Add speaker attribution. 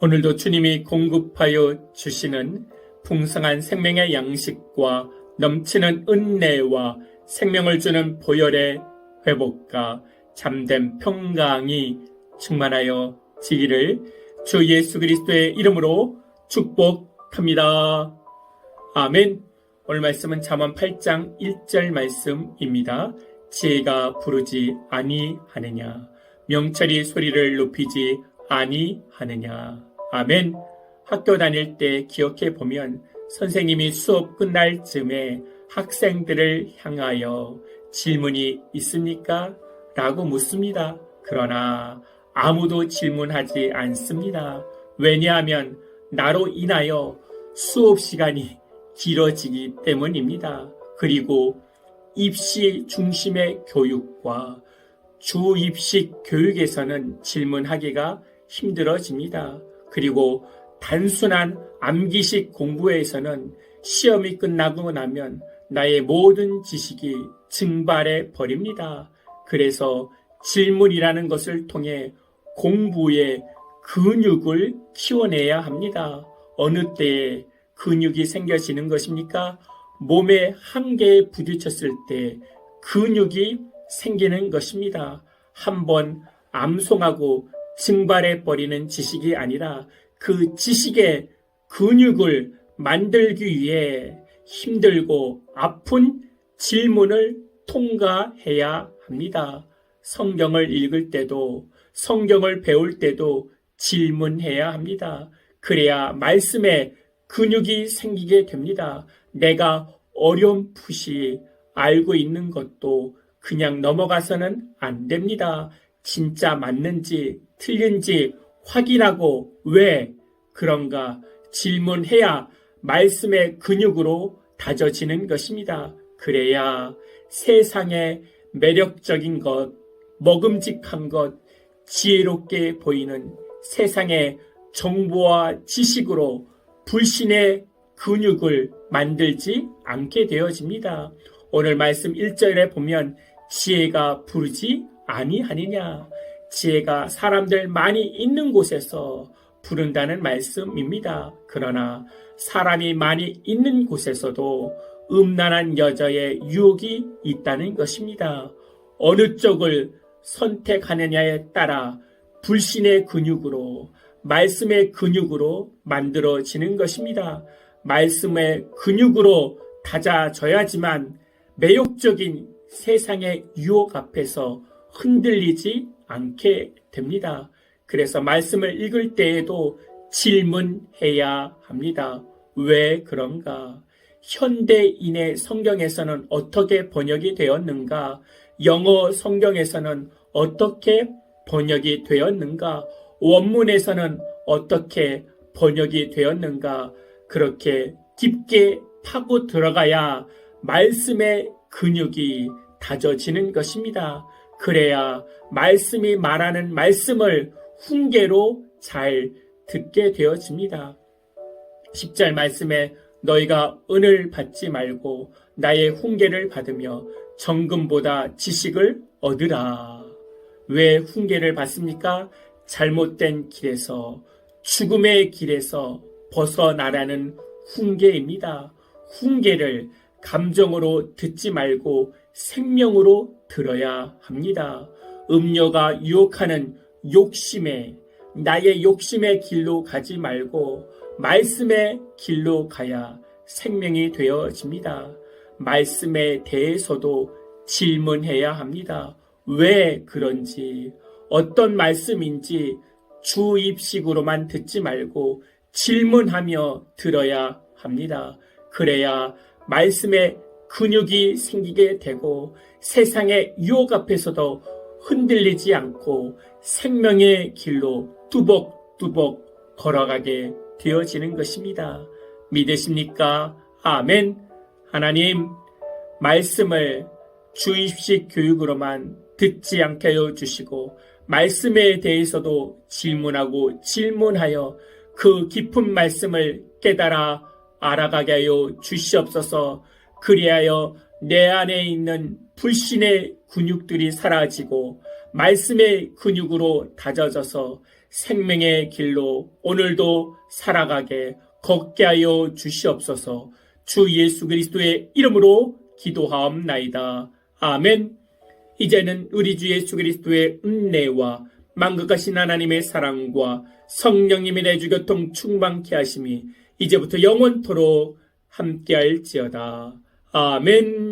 Speaker 1: 오늘도 주님이 공급하여 주시는 풍성한 생명의 양식과 넘치는 은혜와 생명을 주는 보혈의 회복과 참된 평강이 충만하여 지기를 주 예수 그리스도의 이름으로 축복합니다. 아멘. 오늘 말씀은 잠언 8장 1절 말씀입니다. 지혜가 부르지 아니하느냐 명철이 소리를 높이지 아니하느냐 아멘. 학교 다닐 때 기억해 보면 선생님이 수업 끝날 즈음에 학생들을 향하여 질문이 있습니까? 라고 묻습니다. 그러나 아무도 질문하지 않습니다. 왜냐하면 나로 인하여 수업 시간이 길어지기 때문입니다. 그리고 입시 중심의 교육과 주입식 교육에서는 질문하기가 힘들어집니다. 그리고 단순한 암기식 공부에서는 시험이 끝나고 나면 나의 모든 지식이 증발해 버립니다. 그래서 질문이라는 것을 통해 공부의 근육을 키워내야 합니다. 어느 때에 근육이 생겨지는 것입니까? 몸의 한계에 부딪혔을 때 근육이 생기는 것입니다. 한번 암송하고 증발해 버리는 지식이 아니라 그 지식의 근육을 만들기 위해 힘들고 아픈 질문을 통과해야 합니다. 성경을 읽을 때도 성경을 배울 때도 질문해야 합니다. 그래야 말씀에 근육이 생기게 됩니다. 내가 어렴풋이 알고 있는 것도 그냥 넘어가서는 안 됩니다. 진짜 맞는지 틀린지 확인하고 왜 그런가 질문해야 말씀의 근육으로 다져지는 것입니다. 그래야 세상의 매력적인 것, 먹음직한 것, 지혜롭게 보이는 세상의 정보와 지식으로 불신의 근육을 만들지 않게 되어집니다. 오늘 말씀 1절에 보면 지혜가 부르지 아니하느냐. 지혜가 사람들 많이 있는 곳에서 부른다는 말씀입니다. 그러나 사람이 많이 있는 곳에서도 음란한 여자의 유혹이 있다는 것입니다. 어느 쪽을 선택하느냐에 따라 불신의 근육으로 말씀의 근육으로 만들어지는 것입니다. 말씀의 근육으로 다져져야지만 매욕적인 세상의 유혹 앞에서 흔들리지 않게 됩니다. 그래서 말씀을 읽을 때에도 질문해야 합니다. 왜 그런가? 현대인의 성경에서는 어떻게 번역이 되었는가? 영어 성경에서는 어떻게 번역이 되었는가? 원문에서는 어떻게 번역이 되었는가? 그렇게 깊게 파고 들어가야 말씀의 근육이 다져지는 것입니다. 그래야 말씀이 말하는 말씀을 훈계로 잘 듣게 되어집니다. 10절 말씀에 너희가 은을 받지 말고 나의 훈계를 받으며 정금보다 지식을 얻으라. 왜 훈계를 받습니까? 잘못된 길에서 죽음의 길에서 벗어나라는 훈계입니다. 훈계를 감정으로 듣지 말고 생명으로 들어야 합니다. 음료가 유혹하는 욕심에 나의 욕심의 길로 가지 말고 말씀의 길로 가야 생명이 되어집니다. 말씀에 대해서도 질문해야 합니다. 왜 그런지, 어떤 말씀인지 주입식으로만 듣지 말고 질문하며 들어야 합니다. 그래야 말씀에 근육이 생기게 되고 세상의 유혹 앞에서도 흔들리지 않고 생명의 길로 뚜벅뚜벅 걸어가게 되어지는 것입니다. 믿으십니까? 아멘. 하나님, 말씀을 주입식 교육으로만 듣지 않게 하여 주시고, 말씀에 대해서도 질문하고 질문하여 그 깊은 말씀을 깨달아 알아가게 하여 주시옵소서, 그리하여 내 안에 있는 불신의 근육들이 사라지고, 말씀의 근육으로 다져져서 생명의 길로 오늘도 살아가게 걷게 하여 주시옵소서 주 예수 그리스도의 이름으로 기도하옵나이다. 아멘. 이제는 우리 주 예수 그리스도의 은혜와 만극하신 하나님의 사랑과 성령님의 내주 교통 충만케 하심이 이제부터 영원토록 함께할지어다. 아멘.